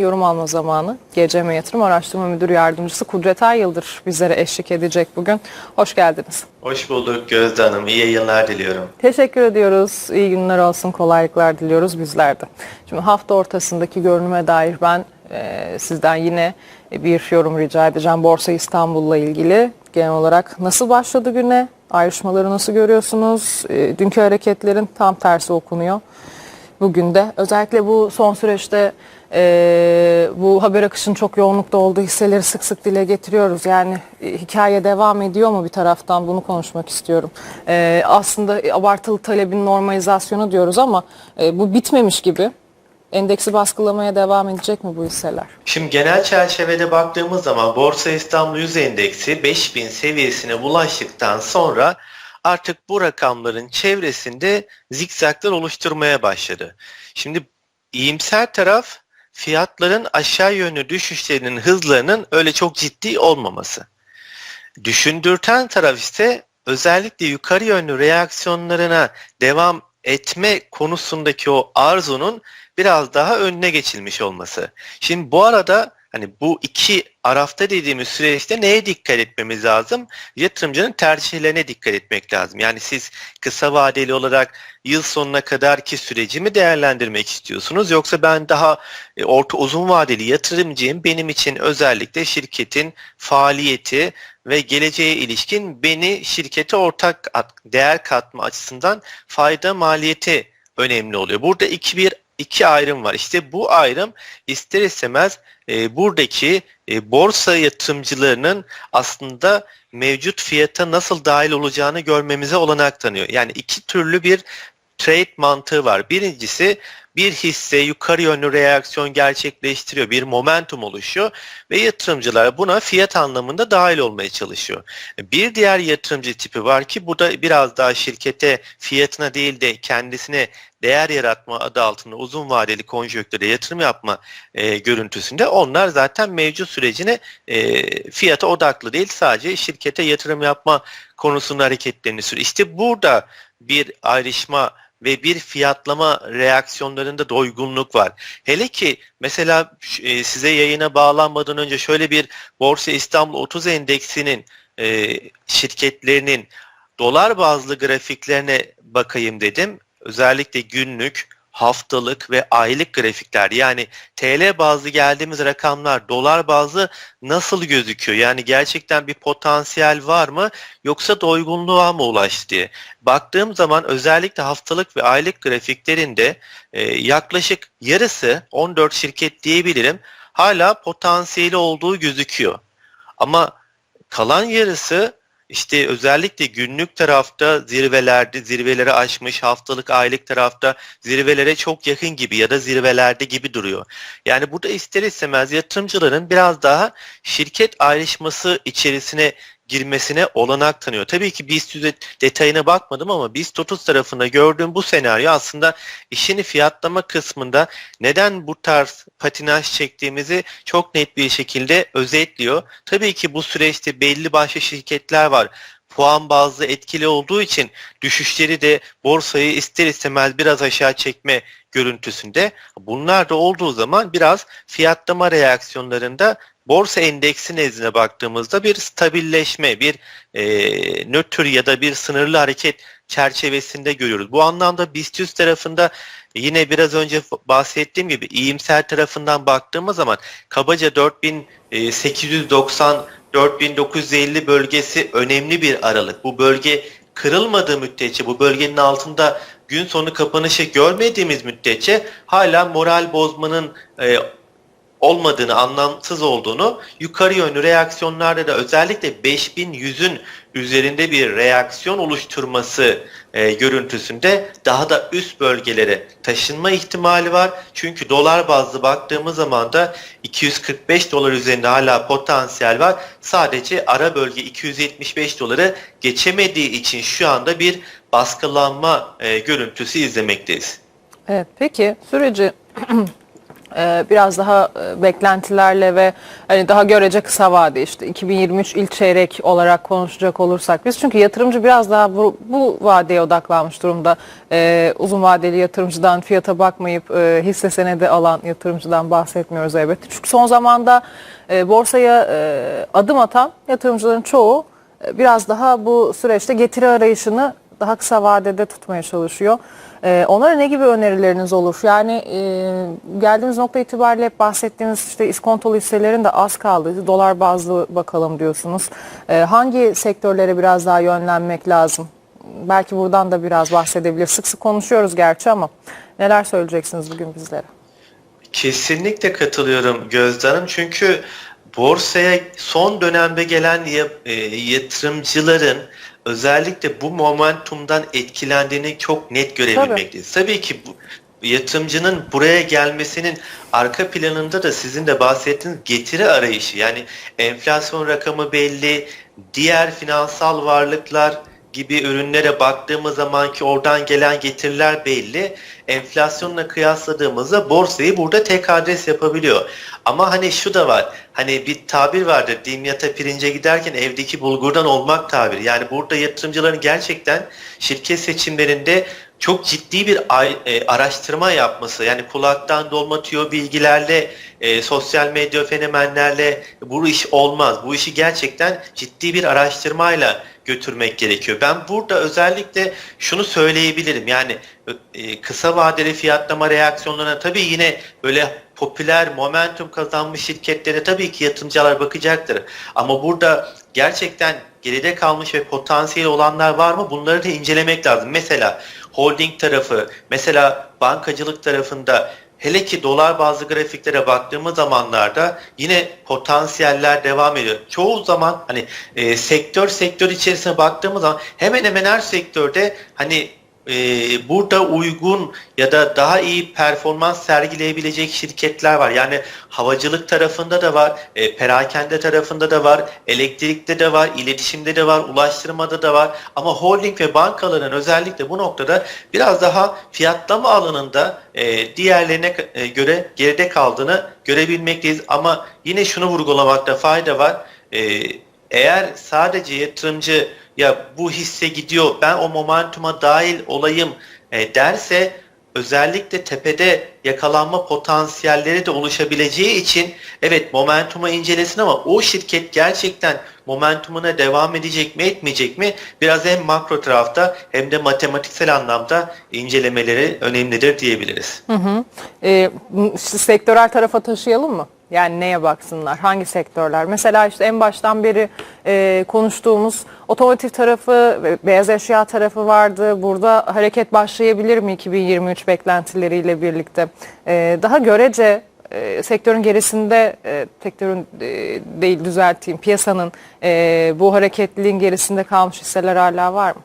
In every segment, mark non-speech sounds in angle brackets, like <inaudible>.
Yorum alma zamanı. GCM Yatırım Araştırma Müdürü Yardımcısı Kudret Yıldır bizlere eşlik edecek bugün. Hoş geldiniz. Hoş bulduk Gözde Hanım. İyi yayınlar diliyorum. Teşekkür ediyoruz. İyi günler olsun, kolaylıklar diliyoruz bizler de. Şimdi hafta ortasındaki görünüme dair ben e, sizden yine bir yorum rica edeceğim. Borsa İstanbul'la ilgili genel olarak nasıl başladı güne? Ayrışmaları nasıl görüyorsunuz? E, dünkü hareketlerin tam tersi okunuyor. Bugün de özellikle bu son süreçte e, bu haber akışının çok yoğunlukta olduğu hisseleri sık sık dile getiriyoruz. Yani e, hikaye devam ediyor mu bir taraftan bunu konuşmak istiyorum. E, aslında abartılı talebin normalizasyonu diyoruz ama e, bu bitmemiş gibi. Endeksi baskılamaya devam edecek mi bu hisseler? Şimdi genel çerçevede baktığımız zaman Borsa İstanbul Yüz Endeksi 5000 seviyesine ulaştıktan sonra artık bu rakamların çevresinde zikzaklar oluşturmaya başladı. Şimdi iyimser taraf fiyatların aşağı yönlü düşüşlerinin hızlarının öyle çok ciddi olmaması. Düşündürten taraf ise özellikle yukarı yönlü reaksiyonlarına devam etme konusundaki o arzunun biraz daha önüne geçilmiş olması. Şimdi bu arada hani bu iki arafta dediğimiz süreçte neye dikkat etmemiz lazım? Yatırımcının tercihlerine dikkat etmek lazım. Yani siz kısa vadeli olarak yıl sonuna kadarki süreci mi değerlendirmek istiyorsunuz yoksa ben daha e, orta uzun vadeli yatırımcıyım. Benim için özellikle şirketin faaliyeti ve geleceğe ilişkin beni şirkete ortak değer katma açısından fayda maliyeti önemli oluyor. Burada iki bir iki ayrım var. İşte bu ayrım ister istemez e, buradaki e, borsa yatırımcılarının aslında mevcut fiyata nasıl dahil olacağını görmemize olanak tanıyor. Yani iki türlü bir trade mantığı var. Birincisi bir hisse yukarı yönlü reaksiyon gerçekleştiriyor. Bir momentum oluşuyor ve yatırımcılar buna fiyat anlamında dahil olmaya çalışıyor. Bir diğer yatırımcı tipi var ki bu da biraz daha şirkete fiyatına değil de kendisine değer yaratma adı altında uzun vadeli konjonktüre yatırım yapma e, görüntüsünde onlar zaten mevcut sürecine e, fiyata odaklı değil sadece şirkete yatırım yapma konusunda hareketlerini sürüyor. İşte burada bir ayrışma ve bir fiyatlama reaksiyonlarında doygunluk var. Hele ki mesela e, size yayına bağlanmadan önce şöyle bir Borsa İstanbul 30 endeksinin e, şirketlerinin dolar bazlı grafiklerine bakayım dedim. Özellikle günlük, haftalık ve aylık grafikler yani TL bazlı geldiğimiz rakamlar dolar bazlı nasıl gözüküyor? Yani gerçekten bir potansiyel var mı yoksa doygunluğa mı ulaştı diye. Baktığım zaman özellikle haftalık ve aylık grafiklerinde e, yaklaşık yarısı 14 şirket diyebilirim hala potansiyeli olduğu gözüküyor. Ama kalan yarısı işte özellikle günlük tarafta zirvelerde zirveleri aşmış, haftalık aylık tarafta zirvelere çok yakın gibi ya da zirvelerde gibi duruyor. Yani burada ister istemez yatırımcıların biraz daha şirket ayrışması içerisine girmesine olanak tanıyor. Tabii ki BIST 100'e detayına bakmadım ama BIST 30 tarafında gördüğüm bu senaryo aslında işini fiyatlama kısmında neden bu tarz patinaj çektiğimizi çok net bir şekilde özetliyor. Tabii ki bu süreçte belli başlı şirketler var puan bazlı etkili olduğu için düşüşleri de borsayı ister istemez biraz aşağı çekme görüntüsünde. Bunlar da olduğu zaman biraz fiyatlama reaksiyonlarında borsa endeksi nezdine baktığımızda bir stabilleşme, bir e, nötr ya da bir sınırlı hareket çerçevesinde görüyoruz. Bu anlamda BIST 100 tarafında yine biraz önce bahsettiğim gibi iyimser tarafından baktığımız zaman kabaca 4890 4950 bölgesi önemli bir aralık. Bu bölge kırılmadığı müddetçe, bu bölgenin altında gün sonu kapanışı görmediğimiz müddetçe hala moral bozmanın e, olmadığını, anlamsız olduğunu yukarı yönlü reaksiyonlarda da özellikle 5100'ün üzerinde bir reaksiyon oluşturması e, görüntüsünde daha da üst bölgelere taşınma ihtimali var. Çünkü dolar bazlı baktığımız zaman da 245 dolar üzerinde hala potansiyel var. Sadece ara bölge 275 doları geçemediği için şu anda bir baskılanma e, görüntüsü izlemekteyiz. Evet, peki süreci <clears throat> e, biraz daha e, beklentilerle ve hani daha görece kısa vade işte 2023 ilk çeyrek olarak konuşacak olursak biz çünkü yatırımcı biraz daha bu, bu vadeye odaklanmış durumda. E, uzun vadeli yatırımcıdan fiyata bakmayıp e, hisse senedi alan yatırımcıdan bahsetmiyoruz elbette. Çünkü son zamanda e, borsaya adım atan yatırımcıların çoğu biraz daha bu süreçte getiri arayışını daha kısa vadede tutmaya çalışıyor. Ee, onlara ne gibi önerileriniz olur? Yani e, geldiğimiz nokta itibariyle bahsettiğiniz işte iskontolu hisselerin de az kaldı. Dolar bazlı bakalım diyorsunuz. Ee, hangi sektörlere biraz daha yönlenmek lazım? Belki buradan da biraz bahsedebilir. Sık sık konuşuyoruz gerçi ama neler söyleyeceksiniz bugün bizlere? Kesinlikle katılıyorum Gözde Hanım. Çünkü borsaya son dönemde gelen e, yatırımcıların özellikle bu momentumdan etkilendiğini çok net görebilmekteyiz. Tabii, ki bu yatırımcının buraya gelmesinin arka planında da sizin de bahsettiğiniz getiri arayışı yani enflasyon rakamı belli, diğer finansal varlıklar gibi ürünlere baktığımız zaman ki oradan gelen getiriler belli. Enflasyonla kıyasladığımızda borsayı burada tek adres yapabiliyor. Ama hani şu da var. Hani bir tabir vardır. Dimyata pirince giderken evdeki bulgurdan olmak tabiri. Yani burada yatırımcıların gerçekten şirket seçimlerinde çok ciddi bir e, araştırma yapması yani kulaktan dolma tüyo bilgilerle e, sosyal medya fenomenlerle bu iş olmaz. Bu işi gerçekten ciddi bir araştırmayla götürmek gerekiyor. Ben burada özellikle şunu söyleyebilirim. Yani e, kısa vadeli fiyatlama reaksiyonlarına tabii yine böyle popüler momentum kazanmış şirketlere tabii ki yatırımcılar bakacaktır. Ama burada gerçekten geride kalmış ve potansiyel olanlar var mı? Bunları da incelemek lazım. Mesela holding tarafı, mesela bankacılık tarafında hele ki dolar bazlı grafiklere baktığımız zamanlarda yine potansiyeller devam ediyor. Çoğu zaman hani e, sektör sektör içerisine baktığımız zaman hemen hemen her sektörde hani e, burada uygun ya da daha iyi performans sergileyebilecek şirketler var. Yani havacılık tarafında da var, e, perakende tarafında da var, elektrikte de var, iletişimde de var, ulaştırmada da var. Ama holding ve bankaların özellikle bu noktada biraz daha fiyatlama alanında e, diğerlerine e, göre geride kaldığını görebilmekteyiz. Ama yine şunu vurgulamakta fayda var. E, eğer sadece yatırımcı ya bu hisse gidiyor ben o momentuma dahil olayım e, derse özellikle tepede yakalanma potansiyelleri de oluşabileceği için evet momentumu incelesin ama o şirket gerçekten momentumuna devam edecek mi etmeyecek mi biraz hem makro tarafta hem de matematiksel anlamda incelemeleri önemlidir diyebiliriz. E, işte sektörel tarafa taşıyalım mı? Yani neye baksınlar? Hangi sektörler? Mesela işte en baştan beri e, konuştuğumuz otomotiv tarafı beyaz eşya tarafı vardı. Burada hareket başlayabilir mi 2023 beklentileriyle birlikte? E, daha görece e, sektörün gerisinde, e, sektörün e, değil düzelteyim, piyasanın e, bu hareketliliğin gerisinde kalmış hisseler hala var mı?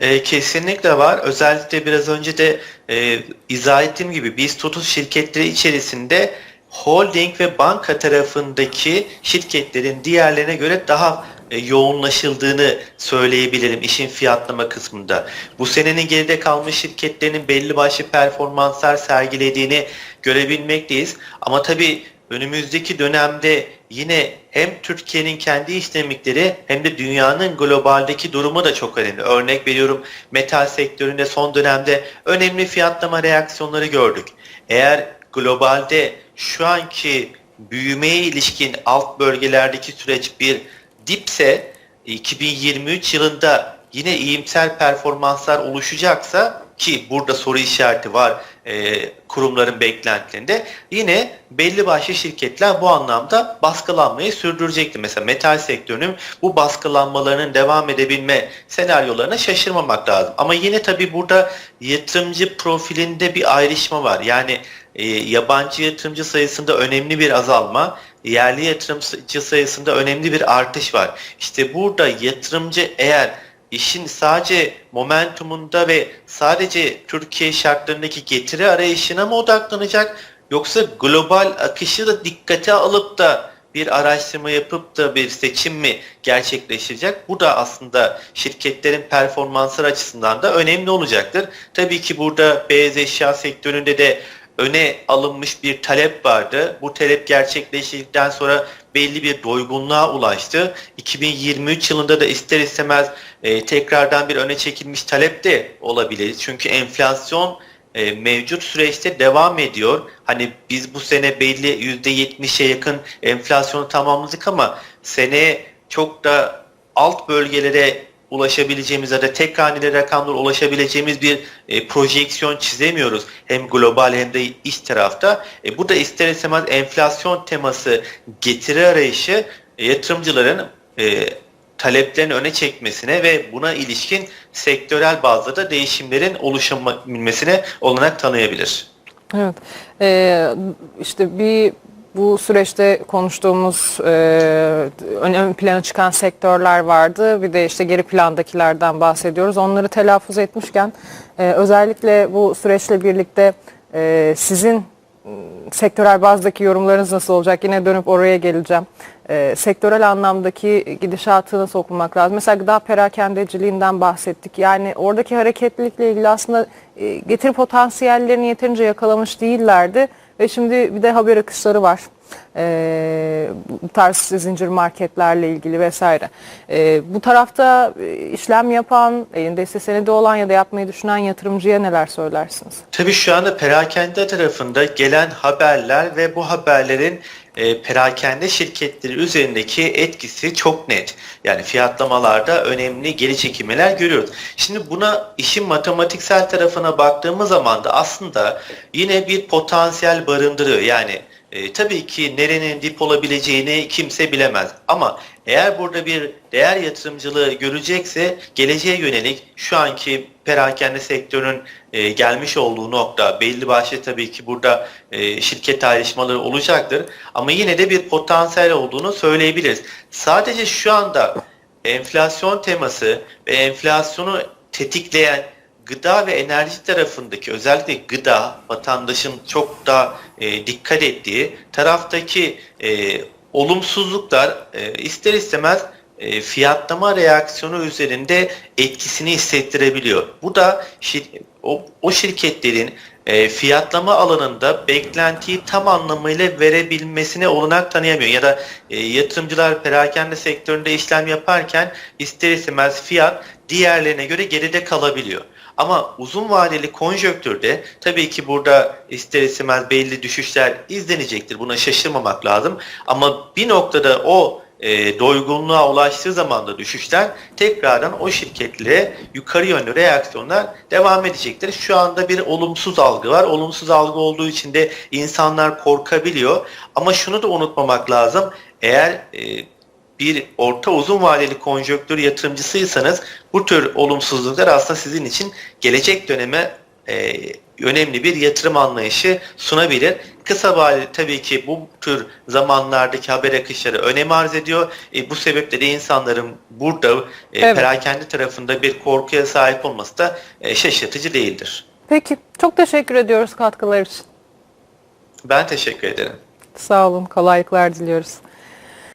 E, kesinlikle var. Özellikle biraz önce de e, izah ettiğim gibi biz tutuş şirketleri içerisinde holding ve banka tarafındaki şirketlerin diğerlerine göre daha e, yoğunlaşıldığını söyleyebilirim işin fiyatlama kısmında. Bu senenin geride kalmış şirketlerinin belli başlı performanslar sergilediğini görebilmekteyiz. Ama tabii önümüzdeki dönemde yine hem Türkiye'nin kendi iş dinamikleri hem de dünyanın globaldeki durumu da çok önemli. Örnek veriyorum metal sektöründe son dönemde önemli fiyatlama reaksiyonları gördük. Eğer globalde şu anki büyümeye ilişkin alt bölgelerdeki süreç bir dipse 2023 yılında yine iyimser performanslar oluşacaksa ki burada soru işareti var e, kurumların beklentilerinde yine belli başlı şirketler bu anlamda baskılanmayı sürdürecektir. Mesela metal sektörünün bu baskılanmalarının devam edebilme senaryolarına şaşırmamak lazım. Ama yine tabii burada yatırımcı profilinde bir ayrışma var. Yani e, yabancı yatırımcı sayısında önemli bir azalma, yerli yatırımcı sayısında önemli bir artış var. İşte burada yatırımcı eğer işin sadece momentumunda ve sadece Türkiye şartlarındaki getiri arayışına mı odaklanacak yoksa global akışı da dikkate alıp da bir araştırma yapıp da bir seçim mi gerçekleştirecek? Bu da aslında şirketlerin performansları açısından da önemli olacaktır. Tabii ki burada beyaz eşya sektöründe de öne alınmış bir talep vardı. Bu talep gerçekleştikten sonra belli bir doygunluğa ulaştı. 2023 yılında da ister istemez e, tekrardan bir öne çekilmiş talep de olabilir. Çünkü enflasyon e, mevcut süreçte devam ediyor. Hani biz bu sene belli %70'e yakın enflasyonu tamamladık ama seneye çok da alt bölgelere ulaşabileceğimiz ya da tek haneli rakamlara ulaşabileceğimiz bir e, projeksiyon çizemiyoruz. Hem global hem de iç tarafta. E, bu da ister istemez enflasyon teması getiri arayışı e, yatırımcıların e, taleplerini öne çekmesine ve buna ilişkin sektörel bazda da değişimlerin oluşabilmesine olanak tanıyabilir. Evet. Ee, işte bir bu süreçte konuştuğumuz e, ön plana çıkan sektörler vardı. Bir de işte geri plandakilerden bahsediyoruz. Onları telaffuz etmişken e, özellikle bu süreçle birlikte e, sizin m, sektörel bazdaki yorumlarınız nasıl olacak? Yine dönüp oraya geleceğim. E, sektörel anlamdaki gidişatı nasıl okumak lazım? Mesela gıda perakendeciliğinden bahsettik. Yani oradaki hareketlilikle ilgili aslında e, getiri potansiyellerini yeterince yakalamış değillerdi. Ve şimdi bir de haber akışları var. Ee, bu zincir marketlerle ilgili vesaire. Ee, bu tarafta e, işlem yapan, elinde hisse senedi olan ya da yapmayı düşünen yatırımcıya neler söylersiniz? Tabii şu anda perakende tarafında gelen haberler ve bu haberlerin e, perakende şirketleri üzerindeki etkisi çok net. Yani fiyatlamalarda önemli geri çekilmeler görüyoruz. Şimdi buna işin matematiksel tarafına baktığımız zaman da aslında yine bir potansiyel barındırıyor. Yani e, tabii ki nerenin dip olabileceğini kimse bilemez. Ama eğer burada bir değer yatırımcılığı görecekse geleceğe yönelik şu anki perakende sektörün e, gelmiş olduğu nokta belli başlı tabii ki burada e, şirket ayrışmaları olacaktır. Ama yine de bir potansiyel olduğunu söyleyebiliriz. Sadece şu anda enflasyon teması ve enflasyonu tetikleyen gıda ve enerji tarafındaki özellikle gıda vatandaşın çok da e, dikkat ettiği taraftaki e, olumsuzluklar e, ister istemez e, fiyatlama reaksiyonu üzerinde etkisini hissettirebiliyor. Bu da şir- o, o şirketlerin e, fiyatlama alanında beklentiyi tam anlamıyla verebilmesine olanak tanıyamıyor. Ya da e, yatırımcılar perakende sektöründe işlem yaparken ister istemez fiyat diğerlerine göre geride kalabiliyor. Ama uzun vadeli konjöktürde tabii ki burada ister istemez belli düşüşler izlenecektir. Buna şaşırmamak lazım. Ama bir noktada o e, doygunluğa ulaştığı zaman da düşüşler tekrardan o şirketlere yukarı yönlü reaksiyonlar devam edecektir. Şu anda bir olumsuz algı var. Olumsuz algı olduğu için de insanlar korkabiliyor. Ama şunu da unutmamak lazım. Eğer e, bir orta uzun vadeli konjonktür yatırımcısıysanız bu tür olumsuzluklar aslında sizin için gelecek döneme e, önemli bir yatırım anlayışı sunabilir. Kısa vadeli tabii ki bu tür zamanlardaki haber akışları önem arz ediyor. E, bu sebeple de insanların burada e, Evet. perakende tarafında bir korkuya sahip olması da e, şaşırtıcı değildir. Peki, çok teşekkür ediyoruz katkılar için. Ben teşekkür ederim. Sağ olun, kolaylıklar diliyoruz.